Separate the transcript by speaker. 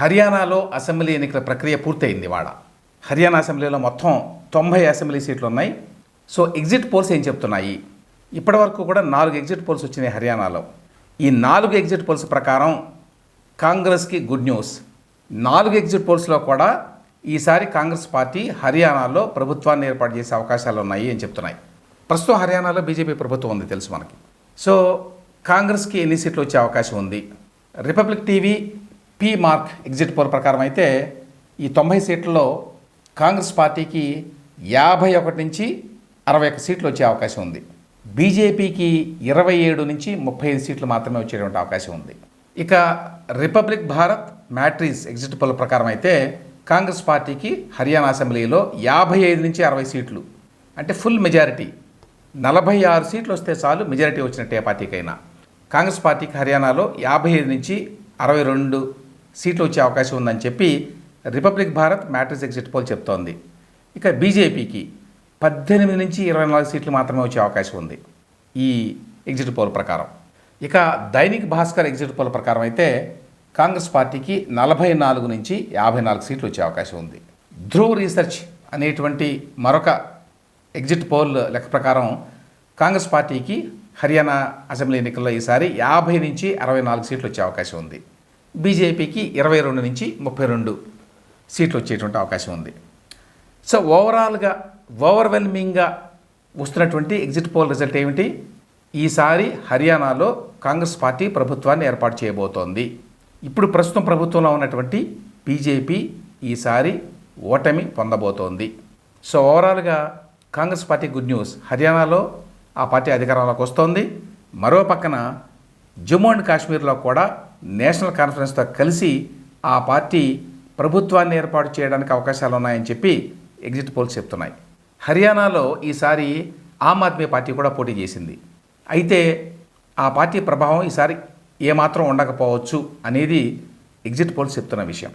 Speaker 1: హర్యానాలో అసెంబ్లీ ఎన్నికల ప్రక్రియ పూర్తయింది వాడ హర్యానా అసెంబ్లీలో మొత్తం తొంభై అసెంబ్లీ సీట్లు ఉన్నాయి. సో ఎగ్జిట్ పోల్స్ ఏం చెప్తున్నాయి? ఇప్పటివరకు కూడా నాలుగు ఎగ్జిట్ పోల్స్ వచ్చినాయి హర్యానాలో. ఈ నాలుగు ఎగ్జిట్ పోల్స్ ప్రకారం కాంగ్రెస్కి గుడ్ న్యూస్ నాలుగు ఎగ్జిట్ పోల్స్లో కూడా ఈసారి కాంగ్రెస్ పార్టీ హర్యానాలో ప్రభుత్వాన్ని ఏర్పాటు చేసే అవకాశాలు ఉన్నాయి అని చెప్తున్నాయి. ప్రస్తుతం హర్యానాలో బీజేపీ ప్రభుత్వం ఉంది తెలుసు మనకి. సో కాంగ్రెస్కి ఎన్ని సీట్లు వచ్చే అవకాశం ఉంది? Republic TV P Marq exit poll ప్రకారం అయితే ఈ తొంభై సీట్లలో కాంగ్రెస్ పార్టీకి యాభై ఒకటి నుంచి అరవై ఒక్క సీట్లు వచ్చే అవకాశం ఉంది. బీజేపీకి ఇరవై ఏడు నుంచి ముప్పై ఐదు సీట్లు మాత్రమే వచ్చేటువంటి అవకాశం ఉంది. ఇక Republic Bharat Matrize exit poll ప్రకారం అయితే కాంగ్రెస్ పార్టీకి హర్యానా అసెంబ్లీలో యాభై ఐదు నుంచి అరవై సీట్లు. అంటే ఫుల్ మెజారిటీ. నలభై ఆరు సీట్లు వస్తే చాలు మెజారిటీ వచ్చినట్టే పార్టీకైనా. కాంగ్రెస్ పార్టీకి హర్యానాలో యాభై ఐదు నుంచి అరవై రెండు సీట్లు వచ్చే అవకాశం ఉందని చెప్పి Republic Bharat Matrix exit poll చెప్తోంది. ఇక బీజేపీకి పద్దెనిమిది నుంచి ఇరవై నాలుగు సీట్లు మాత్రమే వచ్చే అవకాశం ఉంది ఈ ఎగ్జిట్ పోల్ ప్రకారం. ఇక దైనిక్ భాస్కర్ ఎగ్జిట్ పోల్ ప్రకారం అయితే కాంగ్రెస్ పార్టీకి నలభై నాలుగు నుంచి యాభై నాలుగు సీట్లు వచ్చే అవకాశం ఉంది. ధ్రువ్ రీసెర్చ్ అనేటువంటి మరొక ఎగ్జిట్ పోల్ లెక్క ప్రకారం కాంగ్రెస్ పార్టీకి హర్యానా అసెంబ్లీ ఎన్నికల్లో ఈసారి యాభై నుంచి అరవై నాలుగు సీట్లు వచ్చే అవకాశం ఉంది. బీజేపీకి ఇరవై రెండు నుంచి ముప్పై రెండు సీట్లు వచ్చేటువంటి అవకాశం ఉంది. సో ఓవరాల్గా ఓవర్వెల్మింగ్గా వస్తున్నటువంటి ఎగ్జిట్ పోల్ రిజల్ట్ ఏమిటి? ఈసారి హర్యానాలో కాంగ్రెస్ పార్టీ ప్రభుత్వాన్ని ఏర్పాటు చేయబోతోంది. ఇప్పుడు ప్రస్తుతం ప్రభుత్వంలో ఉన్నటువంటి బీజేపీ ఈసారి ఓటమి పొందబోతోంది. సో ఓవరాల్గా కాంగ్రెస్ పార్టీ గుడ్ న్యూస్. హర్యానాలో ఆ పార్టీ అధికారంలోకి వస్తోంది. మరో పక్కన జమ్మూ అండ్ కాశ్మీర్లో కూడా నేషనల్ కాన్ఫరెన్స్తో కలిసి ఆ పార్టీ ప్రభుత్వాన్ని ఏర్పాటు చేయడానికి అవకాశాలు ఉన్నాయని చెప్పి ఎగ్జిట్ పోల్స్ చెప్తున్నాయి. హర్యానాలో ఈసారి ఆమ్ ఆద్మీ పార్టీ కూడా పోటీ చేసింది. అయితే ఆ పార్టీ ప్రభావం ఈసారి ఏమాత్రం ఉండకపోవచ్చు అనేది ఎగ్జిట్ పోల్స్ చెప్తున్న విషయం.